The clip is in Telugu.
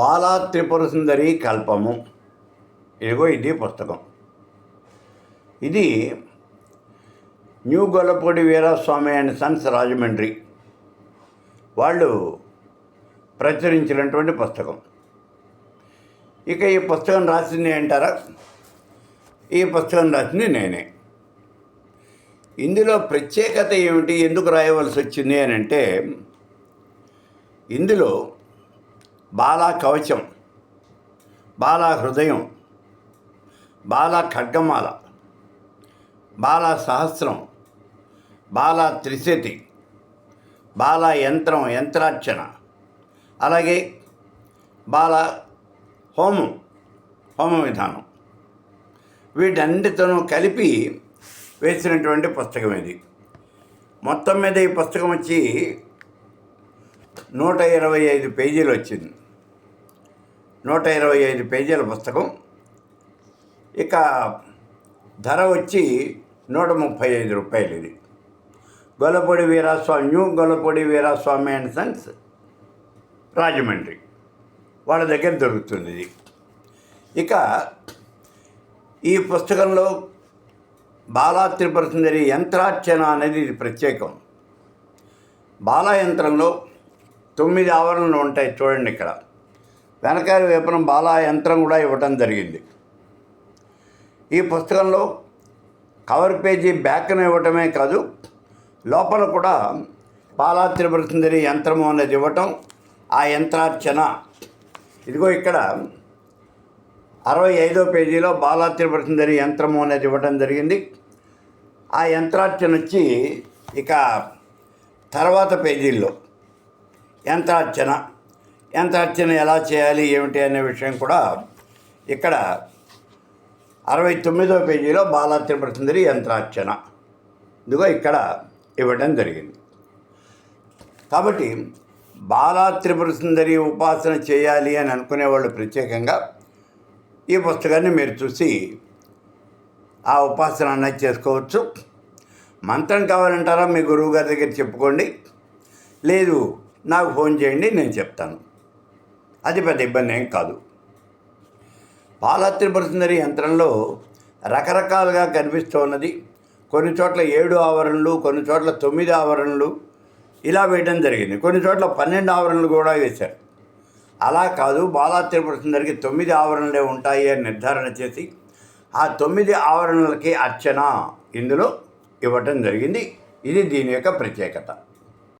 బాలా త్రిపుర సుందరి కల్పము. ఇదిగో ఇది పుస్తకం. ఇది new Gollapudi Veeraswamy and sons Rajahmundry వాళ్ళు ప్రచురించినటువంటి పుస్తకం. ఇక ఈ పుస్తకం రాసింది అంటారా? ఈ పుస్తకం రాసింది నేనే. ఇందులో ప్రత్యేకత ఏమిటి? ఎందుకు రాయవలసి వచ్చింది అని అంటే ఇందులో బాలా కవచం బాలా హృదయం బాలా ఖడ్గమాల బాలా సహస్రం బాలా త్రిశతి బాలా యంత్రం యంత్రార్చన అలాగే బాల హోమం హోమ విధానం. వీటన్నిటితోనూ కలిపి వేసినటువంటి పుస్తకం ఇది. మొత్తం మీద ఈ పుస్తకం వచ్చి నూట ఇరవై ఐదు పేజీలు వచ్చింది. నూట ఇరవై ఐదు పేజీల పుస్తకం. ఇక ధర వచ్చి నూట ముప్పై ఐదు రూపాయలు ఇది. Gollapudi Veeraswamy new Gollapudi Veeraswamy and sons Rajahmundry వాళ్ళ దగ్గర దొరుకుతుంది ఇది. ఇక ఈ పుస్తకంలో బాలా త్రిపుర సుందరి యంత్రార్చన అనేది ఇది ప్రత్యేకం. బాలయంత్రంలో తొమ్మిది ఆవరణలు ఉంటాయి చూడండి ఇక్కడ. వెనకాల వైపున బాలా యంత్రం కూడా ఇవ్వటం జరిగింది. ఈ పుస్తకంలో కవర్ పేజీ బ్యాక్ను ఇవ్వటమే కాదు లోపల కూడా బాలా త్రిపుర సుందరి యంత్రము అనేది ఇవ్వటం ఆ యంత్రార్చన. ఇదిగో ఇక్కడ అరవై ఐదో పేజీలో బాలా త్రిపుర సుందరి యంత్రము అనేది ఇవ్వటం జరిగింది. ఆ యంత్రార్చన వచ్చి ఇక తర్వాత పేజీల్లో. యంత్రార్చన యంత్రార్చన ఎలా చేయాలి? ఏమిటి అనే విషయం కూడా ఇక్కడ అరవై తొమ్మిదో పేజీలో బాలా త్రిపుర సుందరి యంత్రార్చన. ఇదిగో ఇక్కడ ఇవ్వడం జరిగింది. కాబట్టి బాలా త్రిపుర సుందరి ఉపాసన చేయాలి అని అనుకునేవాళ్ళు ప్రత్యేకంగా ఈ పుస్తకాన్ని మీరు చూసి ఆ ఉపాసన అన్నది చేసుకోవచ్చు. మంత్రం కావాలంటారా? మీ గురువు గారి దగ్గర చెప్పుకోండి. లేదు నాకు ఫోన్ చేయండి నేను చెప్తాను. అది పెద్ద ఇబ్బంది ఏం కాదు. బాలా సుందరి యంత్రంలో రకరకాలుగా కనిపిస్తూ ఉన్నది. కొన్ని చోట్ల ఏడు ఆవరణలు కొన్ని చోట్ల తొమ్మిది ఆవరణలు ఇలా వేయడం జరిగింది. కొన్ని చోట్ల పన్నెండు ఆవరణలు కూడా వేశారు. అలా కాదు బాలా త్రిపుర సుందరికి తొమ్మిది ఆవరణలే ఉంటాయి అని నిర్ధారణ చేసి ఆ తొమ్మిది ఆవరణలకి అర్చన ఇందులో ఇవ్వటం జరిగింది. ఇది దీని యొక్క ప్రత్యేకత.